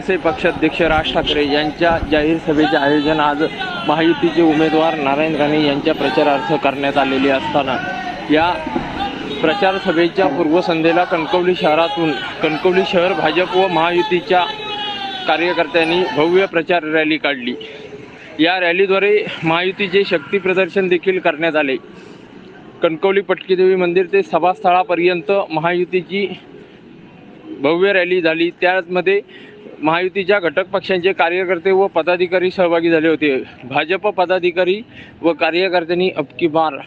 मनसे पक्षाध्यक्ष राज ठाकरे यांच्या जाहीर सभेचे आयोजन आज महायुतीचे उमेदवार नारायण राणे यांच्या प्रचारार्थ करण्यात आलेले असताना या प्रचार सभेच्या पूर्वसंध्येला कणकवली शहरातून कणकवली शहर भाजप व महायुतीच्या कार्यकर्त्यांनी भव्य प्रचार रॅली काढली. या रॅलीद्वारे महायुतीचे शक्ती प्रदर्शन देखील करण्यात आले. कणकवली पटकीदेवी मंदिर ते सभास्थळापर्यंत महायुतीची भव्य रॅली झाली. त्यामध्ये महायुतीच्या घटक पक्षांचे कार्यकर्ते व पदाधिकारी सहभागी झाले होते. भाजप पदाधिकारी व कार्यकर्त्यांनी अबकी बार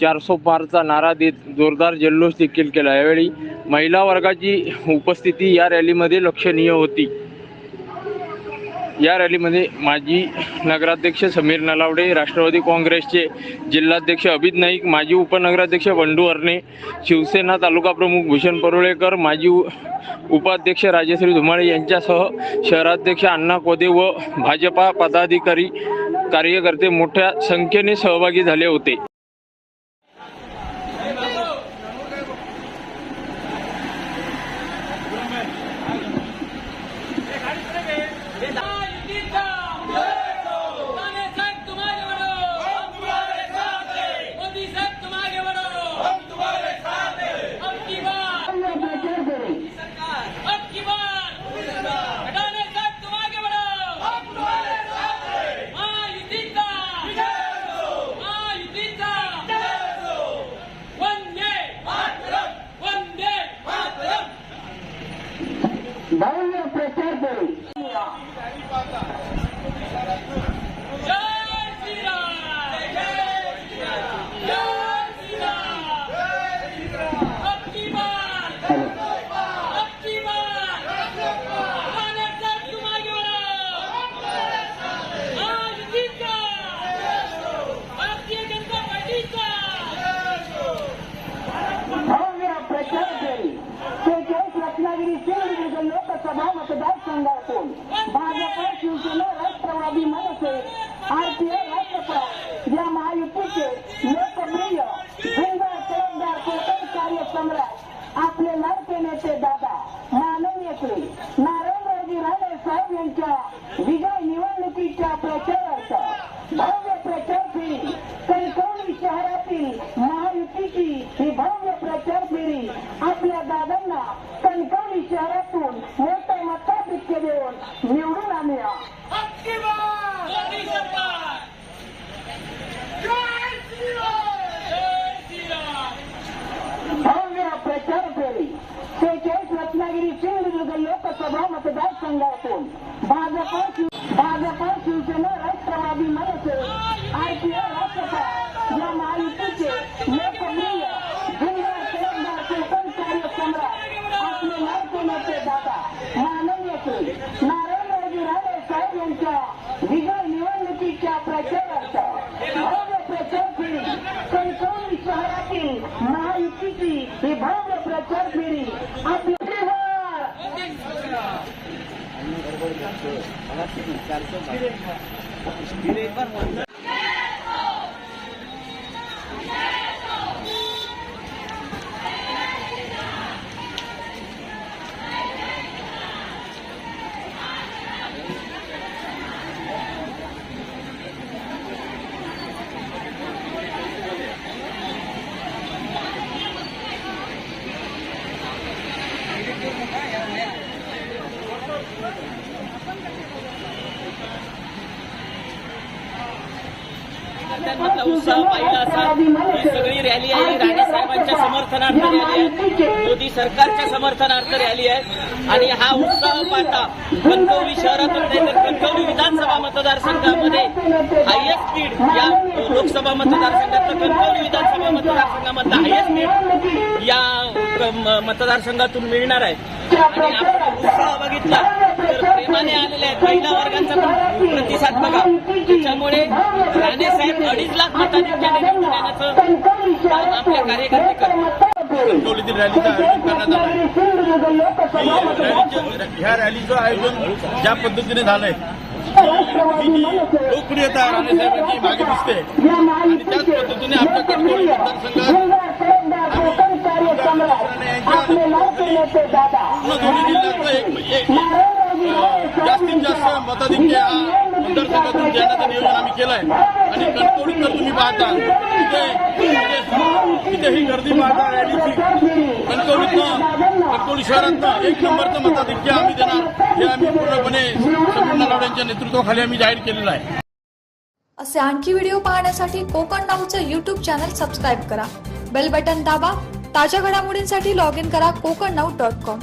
चारसो पारचा नारा देत जोरदार जल्लोष देखील केला. यावेळी महिला वर्गाची उपस्थिती या रॅलीमध्ये लक्षणीय होती. या रॅलीमध्ये माजी नगराध्यक्ष समीर नलावडे राष्ट्रवादी काँग्रेसचे जिल्हाध्यक्ष अभित नाईक माजी उपनगराध्यक्ष बंडू अरणे शिवसेना तालुका प्रमुख भूषण परुळेकर माजी उपाध्यक्ष राजश्री धुमाळे यांच्यासह शहराध्यक्ष अण्णा कोदे व भाजपा पदाधिकारी कार्यकर्ते मोठ्या संख्येने सहभागी झाले होते. प्रचार करू जय श्री राम जय श्री राम जय श्री राम अब की बार अब की बार अडानी साहब तुम्हारे बड़ो महायुति का भारतीय जनता पार्टी का भव्य प्रचार करू शेहेचाळीस रत्नागिरी सिंधुदुर्ग लोकसभा मतदारसंघातून भाजप शिवसेना राष्ट्रवादी मनसे आरपीए राष्ट्रपा या महायुतीचे लोकप्रिय सुंदर तरफदार कोकण कार्य आपले लाडके नेते दादा माननीय श्री नारायणरावजी राणे साहेब यांच्या विजय निवडणुकीच्या प्रचारार्थ भव्य प्रचार फेरी कणकवली शहरातील महायुतीची ही भव्य प्रचार फेरी आपल्या दादांना कणकवली शहरातून मोठं मताधिक्य देऊन निवडून आणूया मोदी सरकार जय श्री राम जय श्री राम भव्य प्रचार फेरी शेहेचाळीस रत्नागिरी सिंधुदुर्ग लोकसभा मतदारसंघातून भाजप भाजप शिवसेना राष्ट्रवादी मनसे आरपीआय राष्ट्रपा या महायुतीचे लोकप्रिय कोकण आपले लाडके नेते दादा माननीय श्री नारायणरावजी राणे साहेब यांच्या विजय निवडणुकीच्या प्रचारार्थ भव्य प्रचार फेरी कणकवली शहरातील महायुतीची ही चारशे उत्साह पाहिला असा ही सगळी रॅली आहे. राणे साहेबांच्या समर्थनार्थ रॅली आहे. मोदी सरकारच्या समर्थनार्थ रॅली आहे. आणि हा उत्साह पाहता कणकवली शहरातून नाही तर कणकवली विधानसभा मतदारसंघामध्ये हायएस्ट स्पीड या लोकसभा मतदारसंघातलं कणकवली विधानसभा मतदारसंघामधला हायएस्ट स्पीड या मतदारसंघातून मिळणार आहे. आणि आपण उत्साह बघितला तर प्रेमाने आलेले आहेत. महिला वर्गांचा पण प्रतिसाद बघा. त्याच्यामुळे राणे साहेब अडीच लाख काम आपल्या कार्यकर्ते करतात. कणकवलीतील रॅलीचं आयोजन करण्यात आलं आहे ह्या रॅलीचं आयोजन ज्या पद्धतीने झालंय लोकप्रियता राणेसाहेबांची मागे दिसते आणि त्याच पद्धतीने आपल्या कणकवली मतदारसंघात पूर्ण दोन्ही जिल्ह्यातलं एक जास्तीत जास्त मताधिक्य या मतदारसंघातून देण्याचं नियोजन आम्ही केलं आहे आणि कणकवलीत जर तुम्ही पाहता तिथे तिथे- ही गर्दी पाहता कणकवली एक नंबरचं मताधिक्य आम्ही देणार. हे आम्ही पूर्णपणे समीर नलावडे नेतृत्वाखाली आम्ही जाहीर केलेलं आहे. असे आणखी व्हिडिओ पाहण्यासाठी कोकण नाऊचं यूट्यूब चॅनल सबस्क्राईब करा. बेल बटन दाबा. ताज्या घडामोडींसाठी लॉग इन करा कोकण नाऊ डॉट कॉम